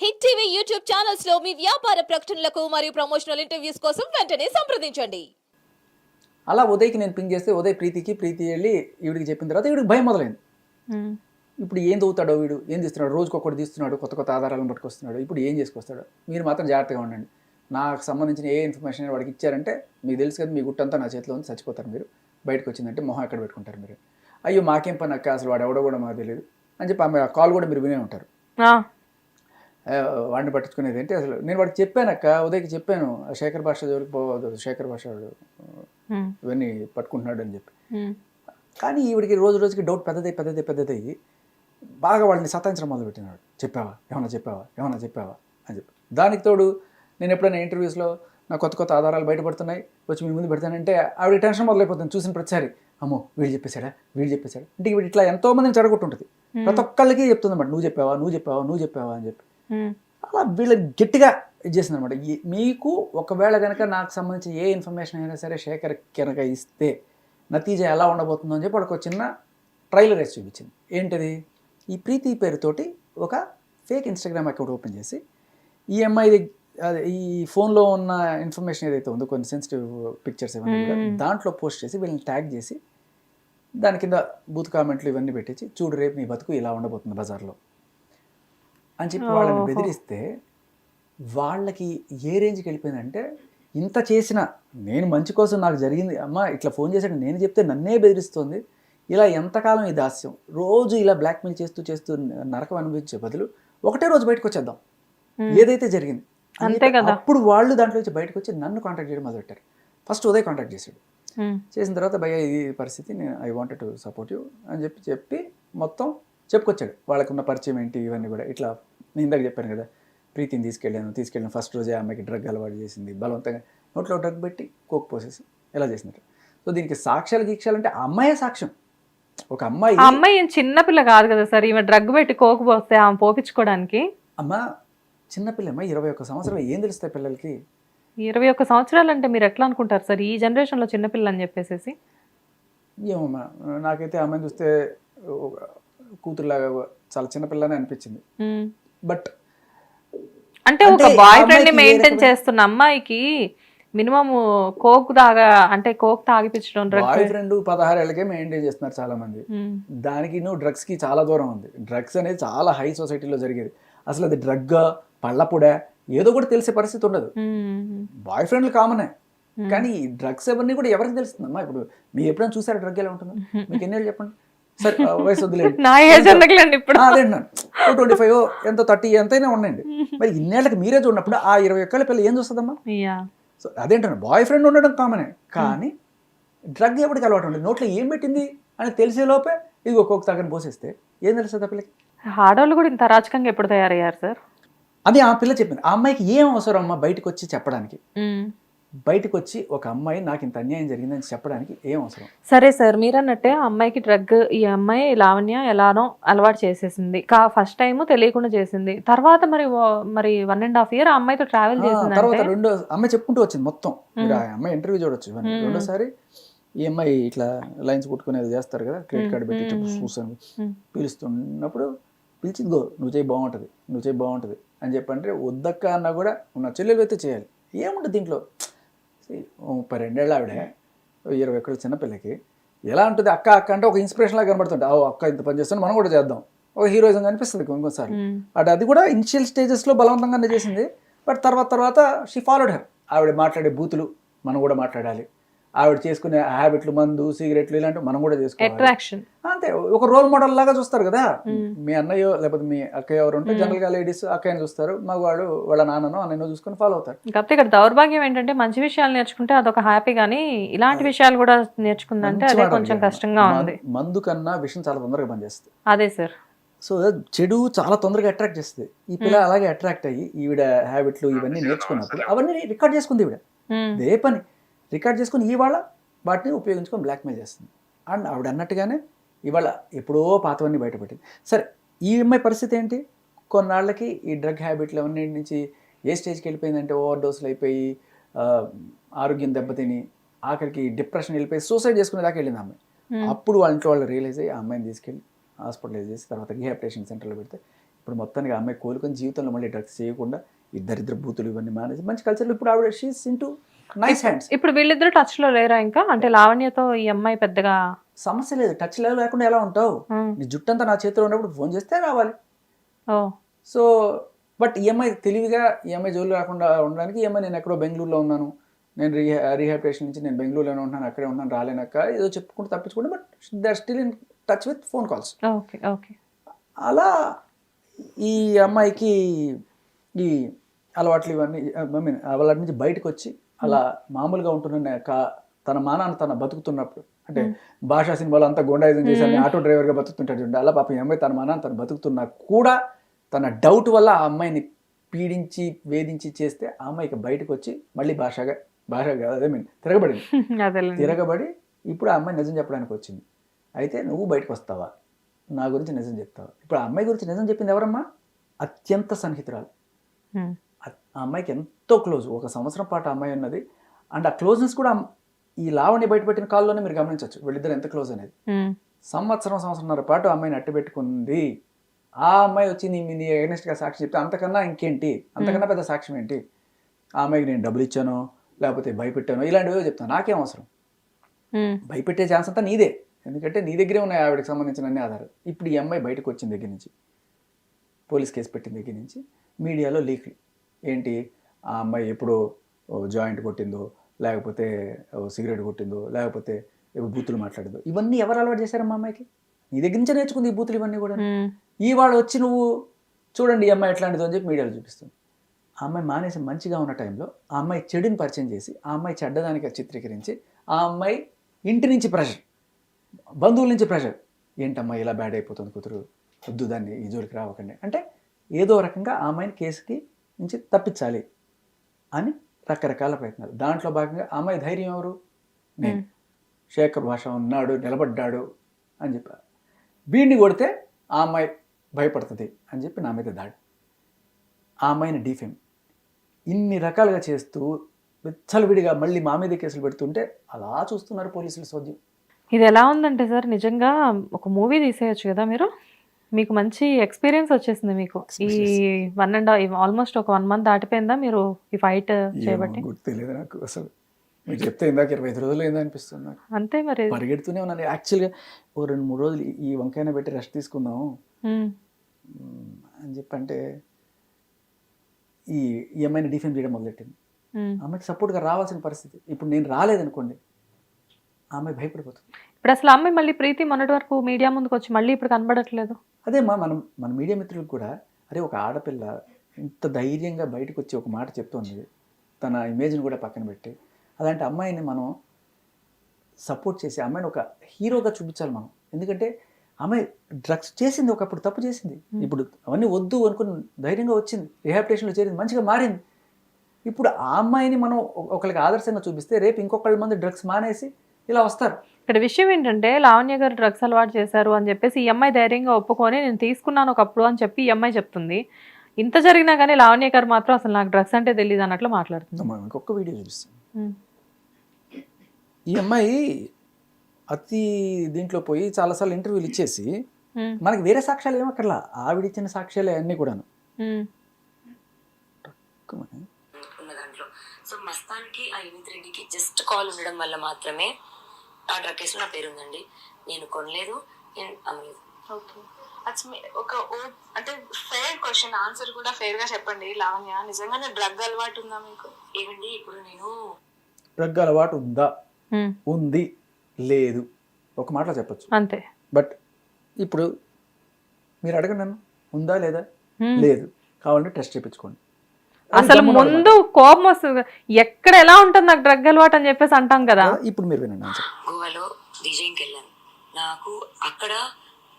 Hit TV YouTube ఛానల్స్లో మీ వ్యాపార ప్రకటనలకు మరియు ప్రమోషనల్ ఇంటర్వ్యూస్ కోసం వెంటనే సంప్రదించండి. అలా ఉదయ్కి నేను పింగ్ చేస్తే ఉదయ్ ప్రీతికి ప్రీతి వెళ్ళి ఈవిడికి చెప్పిన తర్వాత ఈవిడికి భయం మొదలైంది. ఇప్పుడు ఏం చదువుతాడో వీడు? ఏం తీస్తున్నాడు రోజుకి ఒక్కటి తీస్తున్నాడు కొత్త కొత్త ఆధారాలను పట్టుకొస్తున్నాడు ఇప్పుడు ఏం చేసుకొస్తాడు? మీరు మాత్రం జాగ్రత్తగా ఉండండి. నాకు సంబంధించిన ఏ ఇన్ఫర్మేషన్ వాడికి ఇచ్చారంటే మీకు తెలుసు కదా మీ గుట్టంతా నా చేతిలో ఉంది చచ్చిపోతారు మీరు. బయటకు వచ్చిందంటే మొహం ఎక్కడ పెట్టుకుంటారు మీరు? అయ్యో మాకేం పని అక్క? అసలు వాడు ఎవడో కూడా మాకు తెలియదు అని చెప్పి ఆమె కాల్ కూడా మీరు వినే ఉంటారు. ఆ, వాడిని పట్టించుకునేది ఏంటి? అసలు నేను వాడికి చెప్పాను అక్క ఉదయ్కి చెప్పాను శేఖర్ భాష జోలికి పోవద్దు శేఖర్ భాష ఇవన్నీ పట్టుకుంటున్నాడు అని చెప్పి. కానీ ఈవిడికి రోజు రోజుకి డౌట్ పెద్దదై పెద్దదై పెద్దదయ్యి బాగా వాళ్ళని సతాయించడం మొదలుపెట్టినాడు. చెప్పావా? ఏమన్నా చెప్పావా? ఏమన్నా చెప్పావా? అని చెప్పి. దానికి తోడు నేను ఎప్పుడైనా ఇంటర్వ్యూస్లో నా కొత్త కొత్త ఆధారాలు బయటపడుతున్నాయి వచ్చి మీ ముందు పెడతానంటే ఆవిడ టెన్షన్ మొదలైపోతుంది చూసిన ప్రతిసారి అమ్మో వీడు చెప్పేశాడా? వీడు చెప్పేశాడా? అంటే వీడు ఇట్లా ఎంతో మందిని చెడగొట్టుంటుంది ప్రతి ఒక్కళ్ళకి చెప్తుంది అనమాట నువ్వు చెప్పావా? నువ్వు చెప్పావా? నువ్వు చెప్పావా? అని చెప్పి. అలా వీళ్ళ గట్టిగా ఇది చేసింది అనమాట మీకు ఒకవేళ కనుక నాకు సంబంధించి ఏ ఇన్ఫర్మేషన్ అయినా సరే శేఖర్ కనుక ఇస్తే నతీజ ఎలా ఉండబోతుందో అని చెప్పి ఒక చిన్న ట్రైలర్ వేసి చూపించింది. ఏంటిది? ఈ ప్రీతి పేరుతోటి ఒక ఫేక్ ఇన్స్టాగ్రామ్ అకౌంట్ ఓపెన్ చేసి ఈ అమ్మాయి అదే ఈ ఫోన్లో ఉన్న ఇన్ఫర్మేషన్ ఏదైతే ఉందో కొన్ని సెన్సిటివ్ పిక్చర్స్ ఇవన్నీ దాంట్లో పోస్ట్ చేసి వీళ్ళని ట్యాగ్ చేసి దాని కింద బూత్ కామెంట్లు ఇవన్నీ పెట్టించి చూడు రేపు నీ బతుకు ఇలా ఉండబోతుంది బజార్లో. అని చెప్పి వాళ్ళని. బెదిరిస్తే వాళ్ళకి ఏ రేంజ్కి వెళ్ళిపోయిందంటే ఇంత చేసిన నేను మంచి కోసం నాకు జరిగింది అమ్మ ఇట్లా ఫోన్ చేశాడు నేను చెప్తే నన్నే బెదిరిస్తుంది. ఇలా ఎంతకాలం ఈ దాస్యం? రోజు ఇలా బ్లాక్మెయిల్ చేస్తూ చేస్తూ నరకం అనుభవించే బదులు ఒకటే రోజు బయటకు వచ్చేద్దాం. ఏదైతే జరిగింది. అంతే కదా. అప్పుడు వాళ్ళు దాంట్లో నుంచి బయటకు వచ్చి నన్ను కాంటాక్ట్ చేయడం మొదలెట్టారు ఫస్ట్ ఉదయ్ కాంటాక్ట్ చేశాడు. చేసిన తర్వాత భయ్య ఇది పరిస్థితి నేను I wanted to support you అని చెప్పి చెప్పి మొత్తం చెప్పుకొచ్చాడు. వాళ్ళకు ఉన్న పరిచయం ఏంటి ఇవన్నీ కూడా ఇట్లా నేను ఇందాక చెప్పాను కదా ప్రీతిని తీసుకెళ్ళాను తీసుకెళ్ళిన ఫస్ట్ రోజే ఆమెకి డ్రగ్ అలవాటు చేసింది బలవంతంగా నోట్లో డ్రగ్ పెట్టి కోక్ పోసేసి ఎలా చేసినట్టు. సో దీనికి సాక్ష్యాలు గీక్షాలు అంటే ఆ అమ్మాయే సాక్ష్యం. ఒక అమ్మాయి అమ్మాయి ఏం చిన్న పిల్ల కాదు కదా సార్ ఈమె డ్రగ్ పెట్టి కోకు పోస్తే ఆమె పోపించుకోవడానికి అమ్మ చిన్నపిల్లమ్మ ఇరవై ఒక్క సంవత్సరాలు ఏం తెలుస్తాయి పిల్లలకి? ఇరవై ఒక్క సంవత్సరాలు అంటే మీరు ఎట్లా అనుకుంటారు సార్ ఈ జనరేషన్లో చిన్నపిల్ల అని చెప్పేసి ఏమమ్మా నాకైతే ఆ అమ్మాయిని చూస్తే కూతురులాగా చాలా చిన్నపిల్లనే అనిపించింది. బట్ అంటే ఒక బాయ్ ఫ్రెండ్ని మెయింటైన్ చేస్తున్న అమ్మాయికి మినిమం కోక్ తాగా అంటే కోక్ తాగిపించడం బాయ్ ఫ్రెండ్ పదహారేళ్ళకే మెయింటైన్ చేస్తున్నారు చాలా మంది దానికి నువ్వు డ్రగ్స్కి చాలా దూరం ఉంది. డ్రగ్స్ అనేది చాలా హై సొసైటీలో జరిగేది. అసలు అది డ్రగ్ పళ్ళపుడ ఏదో కూడా తెలిసే పరిస్థితి ఉండదు. బాయ్ ఫ్రెండ్లు కామనే కానీ డ్రగ్స్ ఎవరిని కూడా ఎవరికి తెలుస్తుందమ్మా? ఇప్పుడు మీరు ఎప్పుడైనా చూసారా డ్రగ్ ఎలా ఉంటుందో? మీకు ఎన్ని ఏళ్ళు చెప్పండి? సరే వయసు వద్దులేండి నా ఏజ్ ఎందుకులేండి ఇప్పుడు? అదే ట్వంటీ ఫైవ్ ఎంతో? థర్టీ ఎంతైనా ఉండండి. మరి ఇన్నేళ్ళకి మీరే చూడనప్పుడు ఆ ఇరవై ఒక్కళ్ళ పిల్ల ఏం చూస్తుందమ్మా? సో అదేంటాను బాయ్ ఫ్రెండ్ ఉండడం కామనే కానీ డ్రగ్ ఎప్పటికి అలవాటు ఉంటుంది నోట్లో ఏం పెట్టింది అని తెలిసే లోపే ఇది ఒక్కొక్క తగ్గని పోసేస్తే ఏం తెలుస్తుంది ఆ పిల్లకి? ఆడవాళ్ళు కూడా ఇంత అరాచకంగా ఎప్పుడు తయారయ్యారు సార్? అది ఆ పిల్ల చెప్పింది. ఆ అమ్మాయికి ఏం అవసరం అమ్మా బయటకు వచ్చి చెప్పడానికి? బయటకు వచ్చి ఒక అమ్మాయి నాకు ఇంత అన్యాయం జరిగిందని చెప్పడానికి ఏం అవసరం? సరే సార్ మీరన్నట్టే ఆ అమ్మాయికి డ్రగ్ ఈ అమ్మాయి లావణ్య ఎలానో అలవాటు చేసేసింది. కా ఫస్ట్ టైం తెలియకుండా చేసింది. తర్వాత మరి మరి వన్ అండ్ హాఫ్ ఇయర్ ఆ అమ్మాయితో ట్రావెల్ ఆ, తర్వాత రెండో అమ్మాయి చెప్పుకుంటూ వచ్చింది మొత్తం. మీరు ఆ అమ్మాయి ఇంటర్వ్యూ చూడొచ్చు. రెండోసారి ఈ అమ్మాయి ఇట్లా లైన్స్ కొట్టుకునేది చేస్తారు కదా క్రెడిట్ కార్డు పెట్టి. చూసాను. పిలుస్తున్నప్పుడు పిలిచింది గో నువ్వు చేయి బాగుంటుంది నువ్వు చేయి బాగుంటుంది అని చెప్పంటే వద్దక్క అన్నా కూడా నా చెల్లెలు అయితే చేయాలి. ఏముంటుంది దీంట్లో? ముప్పై రెండేళ్ళ ఆవిడ ఇరవై ఒక్కళ్ళ చిన్నపిల్లకి ఎలా ఉంటుంది అక్క అక్క అంటే ఒక ఇన్స్పిరేషన్ లాగా కనబడుతుంది ఓ అక్క ఇంత పని చేస్తాను మనం కూడా చేద్దాం. ఒక హీరోయిజం కనిపిస్తుంది ఇంకోసారి. అటు అది కూడా ఇనిషియల్ స్టేజెస్లో బలవంతంగానే చేసింది. బట్ తర్వాత తర్వాత షీ ఫాలోడ్ హర్ ఆవిడ మాట్లాడే బూతులు మనం కూడా మాట్లాడాలి. ఆవిడ చేసుకునే హ్యాబిట్లు మందు సిగరెట్లు ఇలాంటివి మనం కూడా చేసుకోవాలి. అట్రాక్షన్ అంతే ఒక రోల్ మోడల్ లాగా చూస్తారు కదా. మీ అన్నయ్యో లేకపోతే మీ అక్కయ్య ఎవరు ఉంటే జనరల్గా లేడీస్ అక్కయ్యని చూస్తారు మగవాడు వాళ్ళ నాన్ననో అన్నయ్యో చూసుకొని ఫాలో అవుతారు. కాకపోతే ఇక్కడ దౌర్భాగ్యం ఏంటంటే మంచి విషయాలు నేర్చుకుంటే అదొక హ్యాపీ కానీ ఇలాంటి విషయాలు కూడా నేర్చుకుందంటే అదే కొంచెం. కష్టంగా ఉంది. మందు కన్నా విషయం చాలా తొందరగా పనిచేస్తుంది. అదే సార్. సో చెడు చాలా తొందరగా అట్రాక్ట్ చేస్తుంది. ఈ పిల్ల అలాగే అట్రాక్ట్ అయ్యి ఈవిడ హ్యాబిట్లు ఇవన్నీ నేర్చుకున్నప్పుడు అవన్నీ రికార్డ్ చేసుకుంది ఈవిడ. ఏ పని. రికార్డ్ చేసుకుని ఇవాళ వాటిని ఉపయోగించుకొని బ్లాక్మెయిల్ చేస్తుంది. అండ్ ఆవిడ అన్నట్టుగానే ఇవాళ ఎప్పుడో పాతవన్నీ బయటపెట్టింది సరే ఈ అమ్మాయి పరిస్థితి ఏంటి? కొన్నాళ్ళకి ఈ డ్రగ్ హ్యాబిట్లు అవన్నీ నుంచి ఏ స్టేజ్కి వెళ్ళిపోయిందంటే ఓవర్ డోసులు అయిపోయి ఆరోగ్యం దెబ్బతిని ఆఖరికి డిప్రెషన్ వెళ్ళిపోయి సూసైడ్ చేసుకునే దాకా వెళ్ళింది అమ్మాయి. అప్పుడు వాళ్ళ ఇంట్లో వాళ్ళు రియలైజ్ అయ్యి ఆ అమ్మాయిని తీసుకెళ్ళి హాస్పిటలైజ్ చేసి తర్వాత రీహాబిటేషన్ సెంటర్లో పెడితే ఇప్పుడు మొత్తానికి ఆ అమ్మాయి కోలుకొని జీవితంలో మళ్ళీ డ్రగ్స్ చేయకుండా ఈ దరిద్ర బూతులు ఇవన్నీ మానేసి మంచి కల్చర్లో ఇప్పుడు ఆవిడ షీస్ ఇంటూ నైస్ హ్యాండ్స్ ఇప్పుడు వీళ్ళిద్దరు టచ్లో లేరా ఇంకా? అంటే లావణ్యతో ఈ అమ్మాయి పెద్దగా సమస్య లేదు. టచ్ లేకుండా ఎలా ఉంటావు? నీ జుట్టంతా నా చేతిలో ఉన్నప్పుడు ఫోన్ చేస్తే రావాలి. సో బట్ ఈఎంఐ తెలివిగా ఈఎంఐ జోలు రాకుండా ఉండడానికి ఈఎంఐ నేను ఎక్కడో బెంగళూరులో ఉన్నాను. నేను రీహా రీహాబిటేషన్ నుంచి నేను బెంగళూరులోనే ఉంటున్నాను అక్కడే ఉన్నాను రాలేనక్క. ఏదో చెప్పుకుంటూ తప్పించుకుంటే but they are still in touch with phone calls okay okay. అలా ఈ అమ్మాయికి ఈ అలవాట్లు ఇవన్నీ ఐ మీన్ వాళ్ళ నుంచి బయటకు వచ్చి అలా మామూలుగా ఉంటున్న తన మానాన్ని తన బతుకుతున్నప్పుడు. అంటే భాషా సినిమాలో అంతా గోండాయిజం అన్ని ఆటో డ్రైవర్గా బతుకుతుంటాడు చూడండి. అలా పాపం ఈ అమ్మాయి తన మానాన్ని తను బతుకుతున్నా కూడా తన డౌట్ వల్ల ఆ అమ్మాయిని పీడించి వేధించి చేస్తే ఆ అమ్మాయికి బయటకు వచ్చి మళ్ళీ భాషగా భాష కాదు అదే మీన్ తిరగబడింది. తిరగబడి ఇప్పుడు ఆ అమ్మాయి నిజం చెప్పడానికి వచ్చింది. అయితే నువ్వు బయటకు వస్తావా? నా గురించి నిజం చెప్తావా? ఇప్పుడు ఆ అమ్మాయి గురించి నిజం చెప్పింది ఎవరమ్మా? అత్యంత సన్నిహితురాలు. ఆ అమ్మాయికి ఎంతో క్లోజ్. ఒక సంవత్సరం పాటు ఆ అమ్మాయి ఉన్నది. అండ్ ఆ క్లోజ్నెస్ కూడా ఈ లావణ్య బయటపెట్టిన కాల్లోనే మీరు గమనించవచ్చు. వీళ్ళిద్దరు ఎంత క్లోజ్ అనేది. సంవత్సరం సంవత్సరంన్నర పాటు అమ్మాయిని అట్టబెట్టుకుంది ఆ అమ్మాయి వచ్చి నీ నీ అగెనిస్ట్గా సాక్షి చెప్తే అంతకన్నా ఇంకేంటి? అంతకన్నా పెద్ద సాక్ష్యం ఏంటి? ఆ అమ్మాయికి నేను డబ్బులు ఇచ్చానో లేకపోతే భయపెట్టానో ఇలాంటివో చెప్తాను. నాకేం అవసరం? భయపెట్టే ఛాన్స్ అంతా నీదే. ఎందుకంటే నీ దగ్గరే ఉన్నాయి ఆవిడకి సంబంధించిన అన్ని ఆధారాలు. ఇప్పుడు ఈ అమ్మాయి బయటకు వచ్చిన దగ్గర నుంచి పోలీస్ కేసు పెట్టిన దగ్గర నుంచి మీడియాలో లీక్లు. ఏంటి? ఆ అమ్మాయి ఎప్పుడో జాయింట్ కొట్టిందో లేకపోతే సిగరెట్ కొట్టిందో లేకపోతే ఏవో బూతులు మాట్లాడిందో ఇవన్నీ ఎవరు అలవాటు చేశారమ్మా అమ్మాయికి? నీ దగ్గర నుంచే నేర్చుకుంది ఈ బూతులు ఇవన్నీ కూడా ఈ వాడు వచ్చి నువ్వు చూడండి ఈ అమ్మాయి ఎట్లాంటిదో అని చెప్పి మీడియాలో చూపిస్తుంది. ఆ అమ్మాయి మానేసి మంచిగా ఉన్న టైంలో ఆ అమ్మాయి చెడుని పరిచయం చేసి ఆ అమ్మాయి చెడ్డదానికి చిత్రీకరించి ఆ అమ్మాయి ఇంటి నుంచి ప్రెషర్ బంధువుల నుంచి ప్రెషర్. ఏంటమ్మా ఇలా బ్యాడ్ అయిపోతుంది కూతురు? వద్దు దాన్ని ఈ జోలికి రావకండి. అంటే ఏదో రకంగా ఆ అమ్మాయిని కేసుకి నుంచి తప్పించాలి అని రకరకాల ప్రయత్నాలు. దాంట్లో భాగంగా అమ్మాయి ధైర్యం ఎవరు? నేను. శేఖర్ భాష ఉన్నాడు నిలబడ్డాడు అని చెప్పారు. వీడిని కొడితే ఆ అమ్మాయి భయపడుతుంది అని చెప్పి నా మీద దాడి. ఆ అమ్మాయిని డీఫేమ్. ఇన్ని రకాలుగా చేస్తూ విచ్చలవిడిగా మళ్ళీ మా మీద కేసులు పెడుతుంటే అలా చూస్తున్నారు పోలీసులు సోద్యం. ఇది ఎలా ఉందంటే సార్ నిజంగా ఒక మూవీ తీసేయచ్చు కదా మీరు? మీకు మంచి ఎక్స్పీరియన్స్ వచ్చేసింది మీకు. ఈ వన్ అండ్ ఆల్మోస్ట్ ఒక వన్ మంత్ దాటిపోయిందా మీరు ఈ ఫైట్ చేయబట్టి? గుర్తు తెలియదు నాకు అసలు. మీరు చెప్తే ఇందాక ఇరవై ఐదు రోజులు ఏందో అనిపిస్తుంది నాకు. అంతే మరి. పరిగెడుతూనే ఉన్నాను. యాక్చువల్గా ఓ రెండు మూడు రోజులు ఈ- వంకాయన పెట్టి రెస్ట్ తీసుకుందాం అని చెప్పి అంటే ఈ ఈ అమ్మాయిని డిఫెండ్ చేయడం మొదలెట్టింది. ఉమ్. ఆ అమ్మాయికి సపోర్ట్గా రావాల్సిన పరిస్థితి. ఇప్పుడు నేను రాలేదనుకోండి ఆ అమ్మాయి భయపడిపోతుంది. ఇప్పుడు అసలు అమ్మాయి మళ్ళీ ప్రీతి మొన్నటి వరకు మీడియా ముందుకు వచ్చి మళ్ళీ ఇప్పుడు కనబడట్లేదు. అదే మా మనం మన మీడియా మిత్రులకు కూడా అరే ఒక ఆడపిల్ల ఇంత ధైర్యంగా బయటకు వచ్చి ఒక మాట చెప్తుంది. తన ఇమేజ్ని కూడా పక్కన పెట్టి. అలాంటి అమ్మాయిని మనం సపోర్ట్ చేసి అమ్మాయిని ఒక హీరోగా చూపించాలి మనం. ఎందుకంటే అమ్మాయి డ్రగ్స్ చేసింది ఒకప్పుడు తప్పు చేసింది. ఇప్పుడు అవన్నీ వద్దు అనుకుని ధైర్యంగా వచ్చింది. రిహాబిటేషన్లో చేరింది మంచిగా మారింది. ఇప్పుడు ఆ అమ్మాయిని మనం ఒక- ఒకరికి ఆదర్శంగా చూపిస్తే రేపు ఇంకొకళ్ళ మంది డ్రగ్స్ మానేసి ఇలా వస్తారు. ఇక్కడ విషయం ఏంటంటే లావణ్య గారు డ్రగ్స్ అలవాటు చేశారు అని చెప్పేసి ఈ అమ్మాయి ధైర్యంగా ఒప్పుకొని నేను తీసుకున్నాను ఒకప్పుడు అని చెప్పి ఈ అమ్మాయి చెప్తుంది. ఇంత జరిగినా కానీ లావణ్య గారు మాత్రం అసలు నాకు డ్రగ్స్ అంటే తెలియదు అన్నట్లు మాట్లాడుతుంది. మనం ఇంకొక వీడియో ఈ అమ్మాయి అతి దీంట్లో పోయి చాలాసార్లు ఇంటర్వ్యూలు ఇచ్చేసి మనకి వేరే సాక్ష్యాలు ఏమక్కర్లా ఆవిడిచ్చిన సాక్ష్యాలే అన్నీ కూడాను. దాంట్లో. సో మస్తాన్కి ఆ యునిత్ రెడ్డికి జస్ట్ కాల్ ఉండడం వల్ల మాత్రమే ఆ డ్రగ్ నా పేరు ఉందండి. నేను కొనలేదు. నేను అమ్మలేదు. ఓకే. అట్స్ మీ ఒక ఓ- అంటే ఫెయిర్ క్వశ్చన్ ఆన్సర్ కూడా ఫెయిర్గా చెప్పండి లావణ్య. నిజంగానే డ్రగ్ అలవాటు ఉందా మీకు? ఏమండి ఇప్పుడు నేను డ్రగ్ అలవాటు ఉందా? ఉంది లేదు. ఒక మాటలో చెప్పొచ్చు. అంతే. బట్ ఇప్పుడు మీరు అడగండి నన్ను ఉందా లేదా. లేదు. కావాలంటే టెస్ట్ చేయించుకోండి. అసలు ముందు కోపం వస్తుంది. ఎక్కడ ఎలా ఉంటుంది నాకు డ్రగ్ అలవాటు అని చెప్పేసి అంటాం కదా. ఇప్పుడు మీరు వినండి ఆన్సర్ గోవాలో వెళ్ళాను. నాకు అక్కడ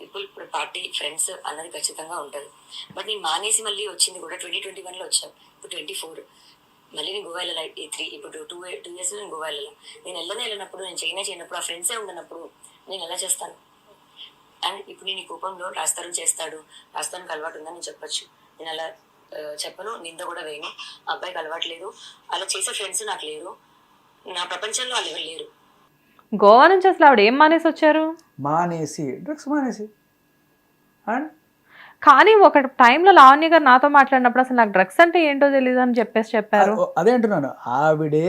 పీపుల్ పార్టీ ఫ్రెండ్స్ అన్నది ఖచ్చితంగా ఉంటుంది. బట్ నేను మానేసి మళ్ళీ వచ్చింది కూడా ట్వంటీ ట్వంటీ వన్లో వచ్చాను ఇప్పుడు ట్వంటీ ఫోర్. మళ్ళీ నేను గోవా వెళ్ళాలి. ఈ త్రీ ఇప్పుడు టూ టూ ఇయర్స్ నేను గోవా వెళ్ళాలి. నేను వెళ్ళనే వెళ్ళినప్పుడు నేను చైనా చేయనప్పుడు ఆ ఫ్రెండ్సే ఉండనప్పుడు నేను ఎలా చేస్తాను? అండ్ ఇప్పుడు నేను ఈ కోపంలో రాస్తారు చేస్తాడు. రాస్తానికి అలవాటు ఉందని నేను చెప్పొచ్చు. నేను అలా చెప్పను నింద కూడా వేయను. అబ్బాయికి అలవాటు లేదు అలా చేసే ఫ్రెండ్స్ నాకు లేరు. నా ప్రపంచంలో వాళ్ళు ఎవరు లేరు. గోవా నుంచి అసలు ఆవిడ ఏం మానేసి వచ్చారు? మానేసి డ్రగ్స్ మానేసి. అండ్? కానీ ఒక టైంలో లావణ్య గారు నాతో మాట్లాడినప్పుడు అసలు నాకు డ్రగ్స్ అంటే ఏంటో తెలియదు అని చెప్పేసి చెప్పారు. అదే అంటున్నాను. ఆవిడే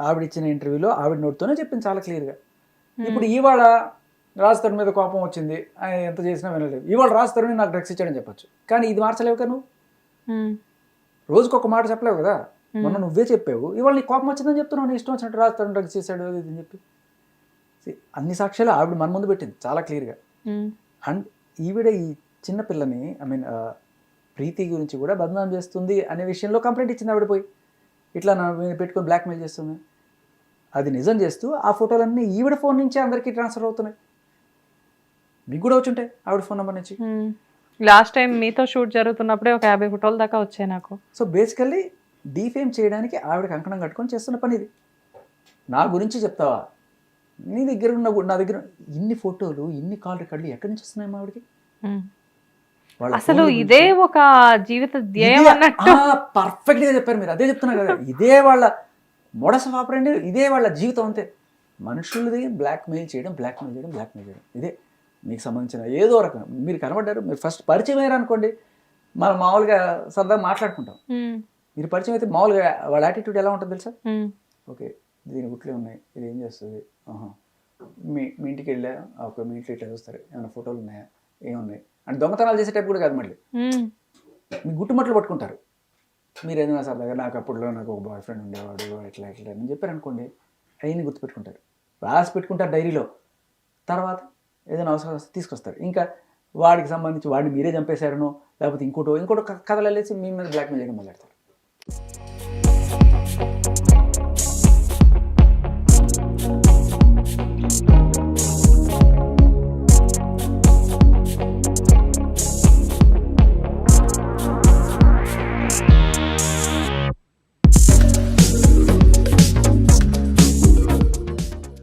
ఆవిడ ఇచ్చిన ఇంటర్వ్యూలో ఆవిడ నోటితోనే చెప్పింది చాలా క్లియర్గా ఇప్పుడు ఇవాళ రాజ్ తరుణ్ మీద కోపం వచ్చింది. ఆయన ఎంత చేసినా వినలేదు. ఇవాళ రాజ్ తరుణ్ నాకు డ్రగ్స్ ఇచ్చాడని చెప్పొచ్చు. కానీ ఇది మార్చలేవు కదా నువ్వు? రోజుకి ఒక మాట చెప్పలేవు కదా? మొన్న నువ్వే చెప్పావు. ఇవాళ నీ కోపం వచ్చిందని చెప్తున్నావు. నీ ఇష్టం వచ్చినట్టు తరుణ్ డ్రగ్స్ చేశాడు అది ఇది అని చెప్పి. అన్ని సాక్ష్యాలు ఆవిడ మన ముందు పెట్టింది చాలా క్లియర్గా. అండ్ ఈవిడ ఈ చిన్న పిల్లని ఐ మీన్ ప్రీతి గురించి కూడా బదనాం చేస్తుంది అనే విషయంలో కంప్లైంట్ ఇచ్చింది ఆవిడ పోయి. ఇట్లా నా పెట్టుకొని బ్లాక్మెయిల్ చేస్తుంది. అది నిజం చేస్తూ ఆ ఫోటోలన్నీ ఈవిడ ఫోన్ నుంచే అందరికీ ట్రాన్స్ఫర్ అవుతున్నాయి. మీకు కూడా వచ్చి ఉంటాయి ఆవిడ ఫోన్ నెంబర్ నుంచి. లాస్ట్ టైం మీతో షూట్ జరుగుతున్నప్పుడే ఒక యాభై ఫోటోల దాకా వచ్చాయి నాకు. సో బేసికల్లీ డీఫేమ్ చేయడానికి ఆవిడ కంకణం కట్టుకొని చేస్తున్న పని ఇది. నా గురించి చెప్తావా? నీ దగ్గర ఉన్న నా దగ్గర ఇన్ని ఫోటోలు ఇన్ని కాల్ రికార్డులు ఎక్కడి నుంచి వస్తున్నాయి ఆవిడకి? అసలు ఇదే ఒక జీవిత ధ్యేయం అన్నట్టు. పర్ఫెక్ట్గా చెప్పారు మీరు. అదే చెప్తున్నా కదా ఇదే వాళ్ళ మొడస ఆపరండి ఇదే వాళ్ళ జీవితం అంతే. మనుషులది బ్లాక్ మెయిల్ చేయడం బ్లాక్ మెయిల్ చేయడం బ్లాక్ మెయిల్ చేయడం. ఇదే. మీకు సంబంధించిన ఏదో రకం. మీరు కనబడ్డారు మీరు ఫస్ట్ పరిచయం అయ్యారు అనుకోండి మనం మామూలుగా సరదాగా మాట్లాడుకుంటాం. మీరు పరిచయం అయితే మామూలుగా వాళ్ళ యాటిట్యూడ్ ఎలా ఉంటుంది తెలుసా? ఓకే దీని గుట్లే ఉన్నాయి ఇది ఏం చేస్తుంది? ఆహా. మీ మీ ఇంటికి వెళ్ళా ఓకే మీ ఇంట్లో ఇట్లా చూస్తారు ఏమైనా ఫోటోలు ఉన్నాయా? ఏమున్నాయి అంటే దొంగతనాలు చేసే టైప్ కూడా కాదు మళ్ళీ. మీ గుట్టుమట్లు పట్టుకుంటారు. మీరు ఏదైనా సరదాగా నాకు అప్పుడులో నాకు ఒక బాయ్ ఫ్రెండ్ ఉండేవాడు ఇట్లా ఇట్లా అని చెప్పారు అనుకోండి అవన్నీ గుర్తుపెట్టుకుంటారు. రాసి పెట్టుకుంటారు డైరీలో తర్వాత ఏదైనా అవసరం వస్తే తీసుకొస్తారు. ఇంకా వాడికి సంబంధించి వాడిని మీరే చంపేశారనో లేకపోతే ఇంకోటో ఇంకోటో కథలు వెళ్ళేసి మీ మీద బ్లాక్మెయిల్ చేయడం మొదలెడతారు.